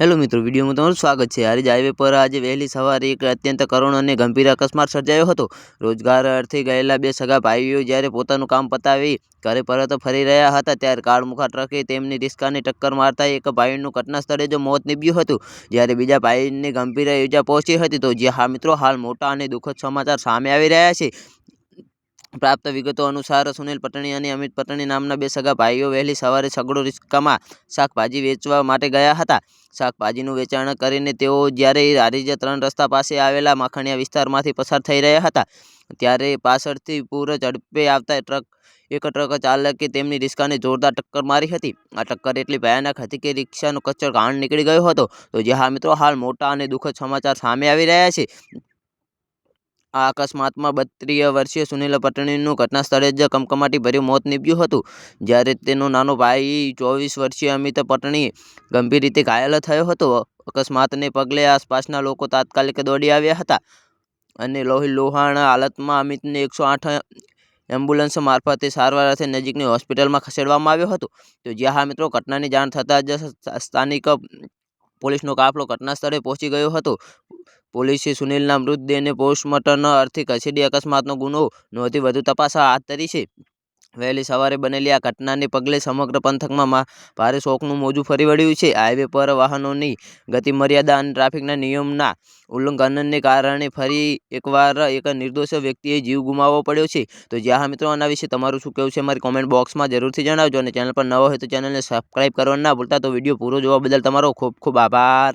Hello મિત્રો, વિડીયોમાં તમારું સ્વાગત છે. હારીજ હાઈવે પર આજે વહેલી સવારે એક અત્યંત કરુણ અને ગંભીર અકસ્માત સર્જાયો હતો. રોજગાર અર્થે ગયેલા બે સગા ભાઈઓ જ્યારે પોતાનું કામ પતાવી ઘરે પરત ફરી રહ્યા હતા, ત્યારે કાળમુખા ટ્રકે તેમની રિસ્કાને ટક્કર મારતા એક ભાઈનું ઘટના સ્થળે જ મોત નીપજ્યું હતું. જ્યારે બીજા ભાઈને ગંભીર ઈજા પહોંચી હતી, તો જે હા મિત્રો, હાલ મોટા અને દુઃખદ સમાચાર સામે આવી રહ્યા છે. પ્રાપ્ત વિગતો અનુસાર સુનિલ પટણી અને અમિત પટણી નામના બે સગા ભાઈઓ વહેલી સવારે સગડો રિસ્કામાં શાકભાજી વેચવા માટે ગયા હતા. શાકભાજીનું વેચાણ કરીને તેઓ જ્યારે હારીજા ત્રણ રસ્તા પાસે આવેલા માખણીયા વિસ્તારમાંથી પસાર થઈ રહ્યા હતા, ત્યારે પાછળથી પૂર ઝડપે આવતા ટ્રક, એક ટ્રક ચાલકે તેમની રિક્ષાને જોરદાર ટક્કર મારી હતી. આ ટક્કર એટલી ભયાનક હતી કે રિક્ષાનો કચ્છર ઘાણ નીકળી ગયો હતો. તો જે હા મિત્રો, હાલ મોટા અને દુઃખદ સમાચાર સામે આવી રહ્યા છે. આ અકસ્માતમાં બત્રીસ વર્ષીય સુનિલ પટણીનું ઘટના સ્થળે જ કમકમાટી ભર્યું મોત નીપજ્યું હતું. જ્યારે તેનો નાનો ભાઈ ચોવીસ વર્ષીય અમિત પટણી ગંભીર રીતે ઘાયલ થયો હતો. અકસ્માતને પગલે આસપાસના લોકો તાત્કાલિક દોડી આવ્યા હતા અને લોહી લોહાણ હાલતમાં અમિતને એકસો આઠ એમ્બ્યુલન્સ મારફતે સારવાર અર્થે નજીકની હોસ્પિટલમાં ખસેડવામાં આવ્યો હતો. તો જ્યાં હા મિત્રો, ઘટનાની જાણ થતાં જ સ્થાનિક પોલીસનો કાફલો ઘટના સ્થળે પહોંચી ગયો હતો. પોલીસે સુનિલના મૃતદેહને પોસ્ટમોર્ટમ અર્થે ખસેડી અકસ્માતનો ગુનો નોંધી વધુ તપાસ હાથ ધરી છે. વહેલી સવારે બનેલી આ ઘટનાને પગલે સમગ્ર પંથકમાં ભારે શોકનું મોજું ફરી વળ્યું છે. હાઈવે પર વાહનોની ગતિ મર્યાદા અને ટ્રાફિકના નિયમના ઉલ્લંઘનને કારણે ફરી એકવાર એક નિર્દોષ વ્યક્તિએ જીવ ગુમાવવો પડ્યો છે. તો જ્યાં હા મિત્રો, આના વિશે તમારું શું કહેવું છે? મારી કોમેન્ટ બોક્સમાં જરૂરથી જણાવજો અને ચેનલ પર નવો હોય તો ચેનલને સબસ્ક્રાઈબ કરવા ના ભૂલતા. તો વીડિયો પૂરો જોવા બદલ તમારો ખૂબ ખૂબ આભાર.